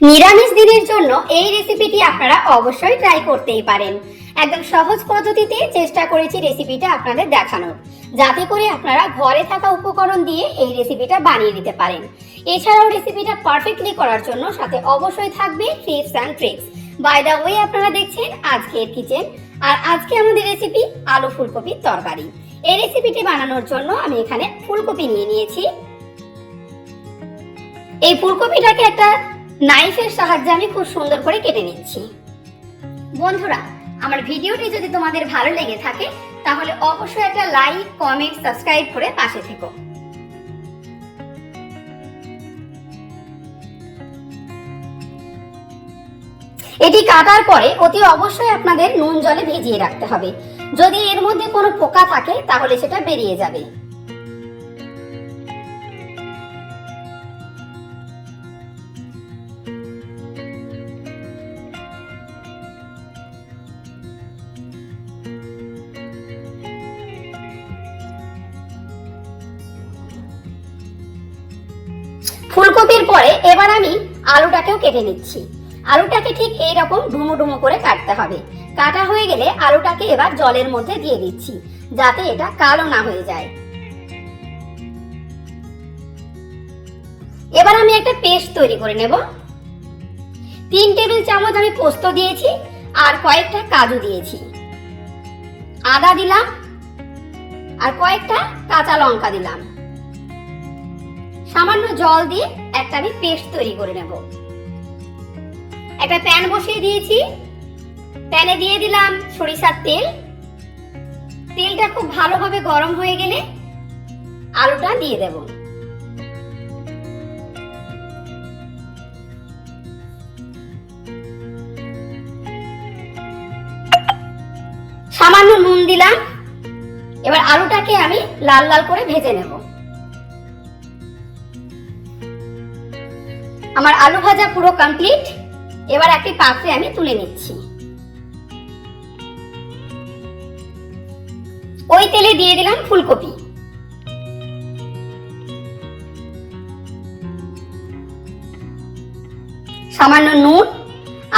নিরামিষ দিনের জন্য এই রেসিপিটি আপনারা অবশ্যই ট্রাই করতেই পারেন। একদম সহজ পদ্ধতিতে চেষ্টা করেছি রেসিপিটা আপনাদের দেখানোর। যাতে করে আপনারা ঘরে থাকা উপকরণ দিয়ে এই রেসিপিটা বানিয়ে নিতে পারেন। এছাড়াও রেসিপিটা পারফেক্টলি করার জন্য সাথে অবশ্যই থাকবে tips and tricks by the way আপনারা দেখছেন আজকের কিচেন আর আজকে আমাদের রেসিপি আলু ফুলকপির তরকারি। এই রেসিপিটি বানানোর জন্য আমি এখানে ফুলকপি নিয়ে নিয়েছি। এই ফুলকপিটাকে একটা নাইফের সাহায্যে আমি খুব সুন্দর করে কেটে নিচ্ছি। বন্ধুরা, আমার ভিডিওটি যদি তোমাদের ভালো লেগে থাকে, তাহলে অবশ্যই একটা লাইক, কমেন্ট, সাবস্ক্রাইব করে পাশে থেকো। এটি কাটার পরে অতি অবশ্যই আপনাদের নুন জলে ভিজিয়ে রাখতে হবে। যদি এর মধ্যে কোনো পোকা থাকে, তাহলে সেটা বেরিয়ে যাবে। ফুলকপির পরে এবার আমি আলুটাকেও কেটে নিচ্ছি। আলুটাকে ঠিক এইরকম ডুমো ডুমো করে কাটতে হবে। কাটা হয়ে গেলে আলুটাকে এবার জলের মধ্যে দিয়ে দিচ্ছি, যাতে এটা কালো না হয়ে যায়। এবার আমি একটা পেস্ট তৈরি করে নেব। তিন টেবিল চামচ আমি পোস্ত দিয়েছি আর কয়েকটা কাজু দিয়েছি। আদা দিলাম আর কয়েকটা কাঁচা লঙ্কা দিলাম। সামান্য জল দিয়ে একটা আমি পেস্ট তৈরি করে নেব। একটা প্যান বসিয়ে দিয়েছি। প্যানে দিয়ে দিলাম সরিষার তেল। তেলটা খুব ভালোভাবে গরম হয়ে গেলে আলুটা দিয়ে দেব। সামান্য নুন দিলাম। এবার আলুটাকে আমি লাল লাল করে ভেজে নেব। আমার আলু ভাজা পুরো কমপ্লিট এবার একটি পাত্রে আমি তুলে নিচ্ছি। ওই তেলে দিয়ে দিলাম ফুলকপি। সামান্য নুন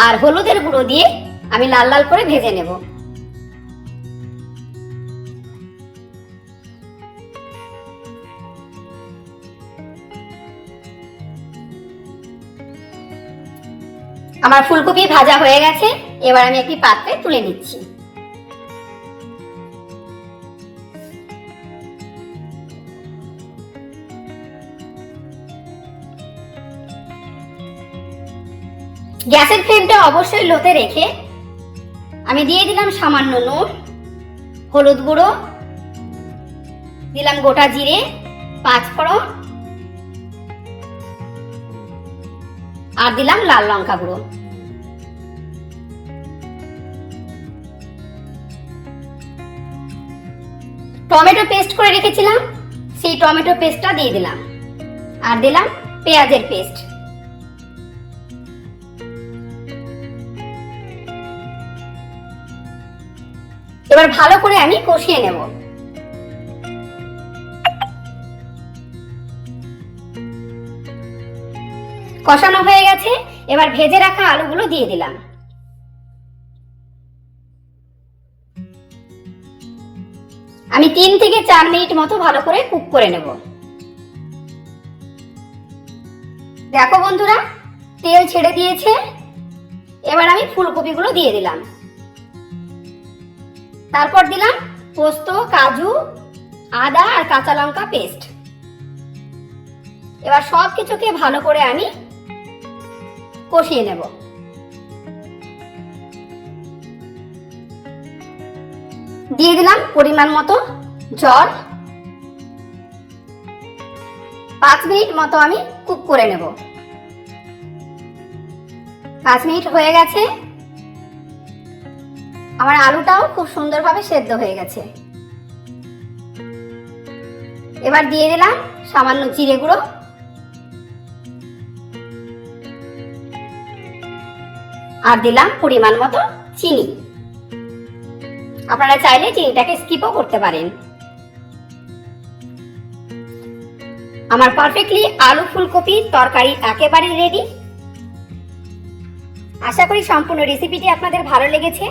আর হলুদের গুঁড়ো দিয়ে আমি লাল লাল করে ভেজে নেব। আমার ফুলকপি ভাজা হয়ে গেছে, এবার আমি একটি পাত্রে তুলে নিচ্ছি। গ্যাসের ফ্লেমটা অবশ্যই লোতে রেখে আমি দিয়ে দিলাম সামান্য নুন, হলুদ গুঁড়ো, দিলাম গোটা জিরে পাঁচ ফোড়ন আর দিলাম লাল লঙ্কা গুঁড়ো। টমেটো পেস্ট করে রেখেছিলাম, সেই টমেটো পেস্টটা দিয়ে দিলাম। আর দিলাম পেঁয়াজের পেস্ট। এবার ভালো করে আমি কষিয়ে নেব। কষানো হয়ে গেছে। এবার ভেজে রাখা আলুগুলো দিয়ে দিলাম। আমি তিন থেকে চার মিনিট মতো ভালো করে কুক করে নেব। দেখো বন্ধুরা, তেল ছেড়ে দিয়েছে। এবার আমি ফুলকপিগুলো দিয়ে দিলাম। তারপর দিলাম পোস্ত, কাজু, আদা আর কাঁচা লঙ্কা পেস্ট। এবার সব কিছুকে ভালো করে আমি কষিয়ে নেব। দিয়ে দিলাম পরিমাণ মতো জল। পাঁচ মিনিট মতো আমি কুক করে নেব। পাঁচ মিনিট হয়ে গেছে। আমার আলুটাও খুব সুন্দরভাবে সেদ্ধ হয়ে গেছে। এবার দিয়ে দিলাম সামান্য জিরে গুঁড়ো। আর দিলাম পরিমাণ মতো চিনি। আপনারা চাইলে চিনিটাকে স্কিপও করতে পারেন। আমার পারফেক্টলি আলু ফুলকপির তরকারি একেবারে রেডি আশা করি সম্পূর্ণ রেসিপিটি আপনাদের ভালো লেগেছে।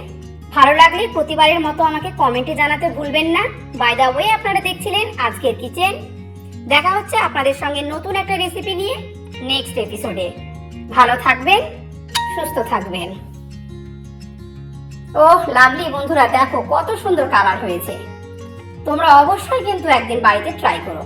ভালো লাগলে প্রতিবারের মতো আমাকে কমেন্টে জানাতে ভুলবেন না। বাই দা ওয়ে আপনারা দেখছিলেন আজকের কিচেন দেখা হচ্ছে আপনাদের সঙ্গে নতুন একটা রেসিপি নিয়ে নেক্সট এপিসোডে ভালো থাকবেন। সুস্থ থাকবেন। ও লাভলি বন্ধুরা, দেখো কত সুন্দর কালার হয়েছে। তোমরা অবশ্যই কিন্তু একদিন বাড়িতে ট্রাই করো।